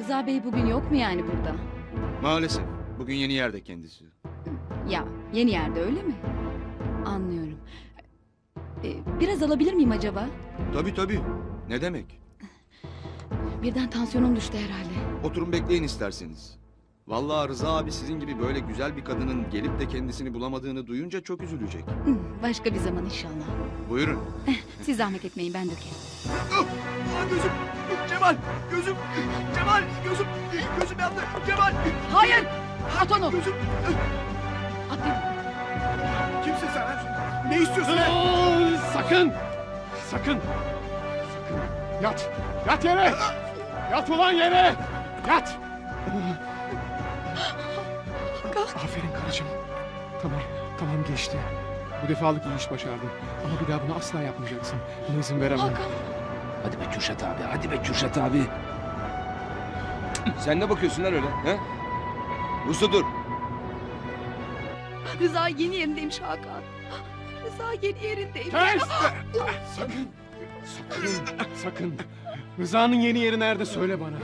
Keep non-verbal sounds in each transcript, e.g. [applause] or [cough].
Rıza Bey bugün yok mu yani burada? Maalesef. Bugün yeni yerde kendisi. Ya yeni yerde öyle mi? Anlıyorum. Ee, biraz alabilir miyim acaba? Tabii tabii. Ne demek? Birden tansiyonum düştü herhalde. Oturun bekleyin isterseniz. Vallahi Rıza abi sizin gibi böyle güzel bir kadının gelip de kendisini bulamadığını duyunca çok üzülecek. Hı, Başka bir zaman inşallah. Buyurun. Siz zahmet etmeyin ben dökerim. Aa, gözüm. Cemal. Gözüm. Cemal. Gözüm. Gözüm yandı. Cemal. Hayır! At onu! Gözüm. At beni. Kimsin sen? Ne istiyorsun? Aa, sakın! Sakın! Sakın! Yat! Yat yere! Yat ulan yere! Yat! Aferin karıcığım. Tamam, tamam geçti. Bu defalık iyi iş başardın. Ama bir daha bunu asla yapmayacaksın. Buna izin veremem. Hakan! Hadi be Kürşat abi, hadi be Kürşat abi. Sen ne bakıyorsun lan öyle? He? Uslu dur. Rıza yeni yerindeymiş Hakan. Rıza yeni yerindeymiş. Kes! sakın! Sakın! Sakın! Rıza'nın yeni yeri nerede söyle bana.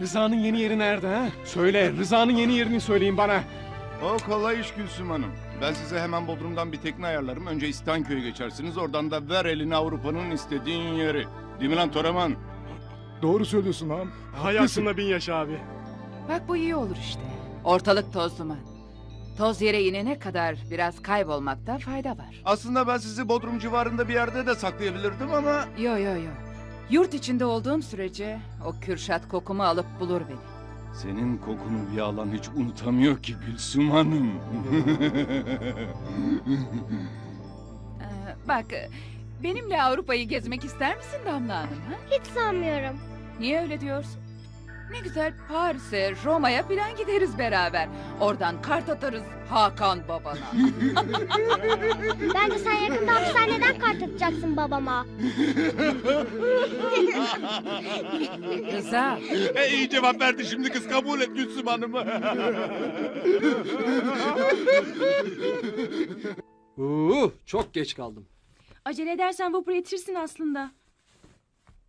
Rıza'nın yeni yeri nerede ha? Söyle, Rıza'nın yeni yerini söyleyin bana. O kolay iş Gülsüm Hanım. Ben size hemen Bodrum'dan bir tekne ayarlarım. Önce İstanköy'e geçersiniz. Oradan da ver elini Avrupa'nın istediğin yeri. Değil mi lan Toraman? Doğru söylüyorsun ağam. Hayatında bin yaş abi. Bak bu iyi olur işte. Ortalık toz duman. Toz yere inene kadar biraz kaybolmakta fayda var. Aslında ben sizi Bodrum civarında bir yerde de saklayabilirdim ama... Yo yo yo. Yurt içinde olduğum sürece o Kürşat kokumu alıp bulur beni. Senin kokunu bir alan hiç unutamıyor ki Gülsüm Hanım. Ee, bak benimle Avrupa'yı gezmek ister misin Damla Hanım? Ha? Hiç sanmıyorum. Niye öyle diyorsun? Ne güzel Paris'e, Roma'ya falan gideriz beraber. Oradan kart atarız Hakan babana. [laughs] Bence sen yakında hapishaneden kart atacaksın babama. [laughs] Rıza, e, iyi cevap verdi şimdi kız kabul et Gülsüm Hanım. Oo, [laughs] çok geç kaldım. Acele edersen vapura yetişirsin aslında.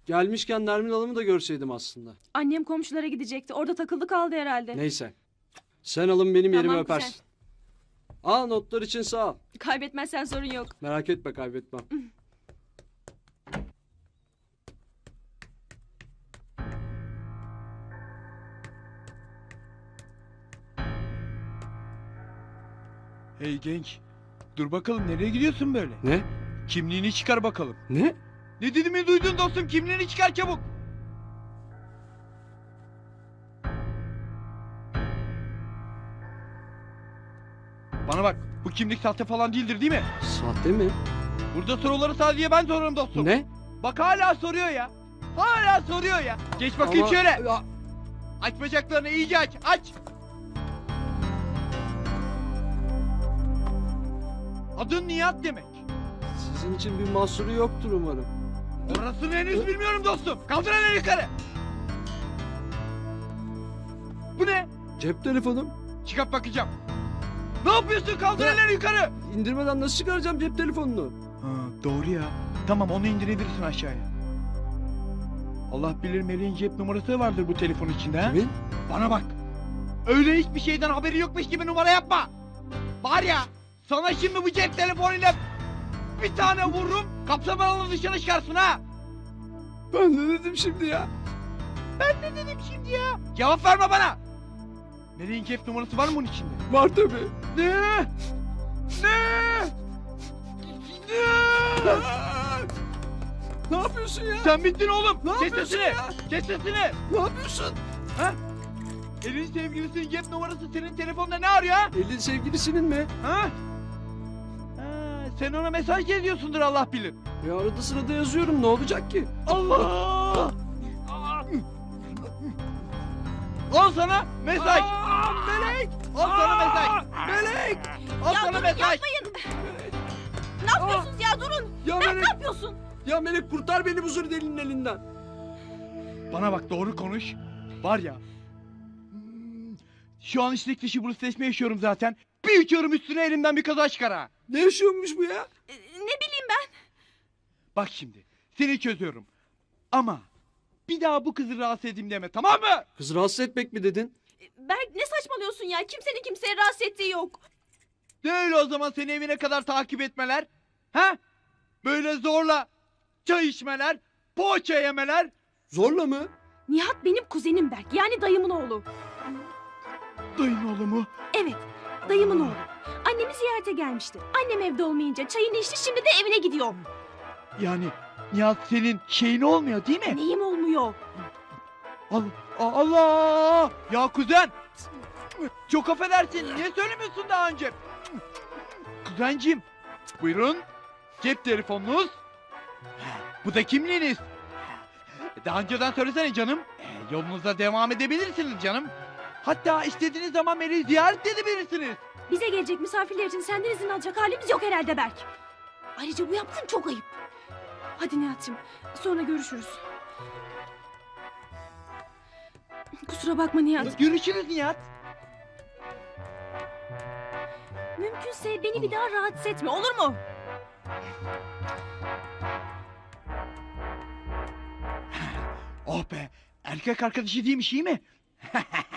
Gelmişken Nermin Hanım'ı da görseydim aslında. Annem komşulara gidecekti. Orada takıldı kaldı herhalde. Neyse. Sen alın benim yerimi Tamam, öpersin. Aa notlar için sağ ol. Kaybetmezsen sorun yok. Merak etme kaybetmem. Hey genç. Dur bakalım nereye gidiyorsun böyle? Ne? Kimliğini çıkar bakalım. Ne? Ne dediğimi duydun dostum kimliğini çıkar çabuk. Bana bak bu kimlik sahte falan değildir değil mi? Sahte mi? Burada soruları sadece ben soruyorum dostum. Ne? Bak hala soruyor ya. Hala soruyor ya. Geç bakayım Ama- şöyle. Ya, Aç bacaklarını iyice aç. Aç. Adın Nihat demek. Sizin için bir mahsuru yoktur umarım. Orasını henüz bilmiyorum dostum. Kaldır elini yukarı. Bu ne? Cep telefonum. Çıkart bakacağım. Ne yapıyorsun? Kaldır elini yukarı. İndirmeden nasıl çıkaracağım cep telefonunu? Ha, doğru ya. Tamam onu indirebilirsin aşağıya. Allah bilir Melih'in cep numarası vardır bu telefon içinde ha? Kimin? Bana bak. Öyle hiçbir şeyden haberi yokmuş gibi numara yapma. Var ya sana şimdi bu cep telefonuyla bir tane vururum kapsamalı dışına çıkarsın ha. Ben ne dedim şimdi ya? Ne dedim şimdi ya? Cevap verme bana. Melih'in cep numarası var mı bunun içinde? Var tabii. Ne? Ne? Ne? Ne yapıyorsun ya? Sen bittin oğlum. Ne Kes yapıyorsun sesini. ya? Kes sesini. Ne yapıyorsun? Elin sevgilisinin cep numarası senin telefonda ne arıyor ha? Elin sevgilisinin mi? Ha? Sen ona mesaj yazıyorsundur Allah bilir. Ya arada sırada yazıyorum ne olacak ki? Allah! Al sana mesaj. Melek! Al sana mesaj. Melek! Al sana mesaj. Ne yapıyorsunuz ya durun. Ya Ne Melek, yapıyorsun? ya Melek kurtar beni bu zır delinin elinden. Bana bak doğru konuş. Var ya. hmm, Şu an istek dışı Bruce yaşıyorum zaten. Bir uçuyorum üstüne elimden bir kaza çıkar ha. Ne yaşıyormuş bu ya? Ee, Ne bileyim ben. Bak şimdi seni çözüyorum. Ama Bir daha bu kızı rahatsız edeyim deme tamam mı? Kız rahatsız etmek mi dedin? Berk ne saçmalıyorsun ya? Kimsenin kimseye rahatsız ettiği yok. Öyle o zaman seni evine kadar takip etmeler? Ha? Böyle zorla çay içmeler, poğaça yemeler. Zorla mı? Nihat benim kuzenim Berk. Yani dayımın oğlu. Dayın oğlu mu? Evet, dayımın oğlu. Annemi ziyarete gelmişti. Annem evde olmayınca çayını içti şimdi de evine gidiyor. Yani Nihat senin şeyin olmuyor değil mi? Neyim olmuyor? Allah! Allah! Ya kuzen! Çok affedersin. Niye söylemiyorsun daha önce? Kuzenciğim. Buyurun. Cep telefonunuz. Bu da kimliğiniz. Daha önceden söylesene canım. Yolunuza devam edebilirsiniz canım. Hatta istediğiniz zaman beni ziyaret edebilirsiniz. Bize gelecek misafirler için senden izin alacak halimiz yok herhalde Berk. Ayrıca bu yaptığın çok ayıp. Hadi Nihat'cığım sonra görüşürüz. Kusura bakma Nihat. Görüşürüz Nihat. Mümkünse beni bir daha rahatsız etme olur mu? Oh be. Erkek arkadaşı değilmiş iyi mi? [laughs]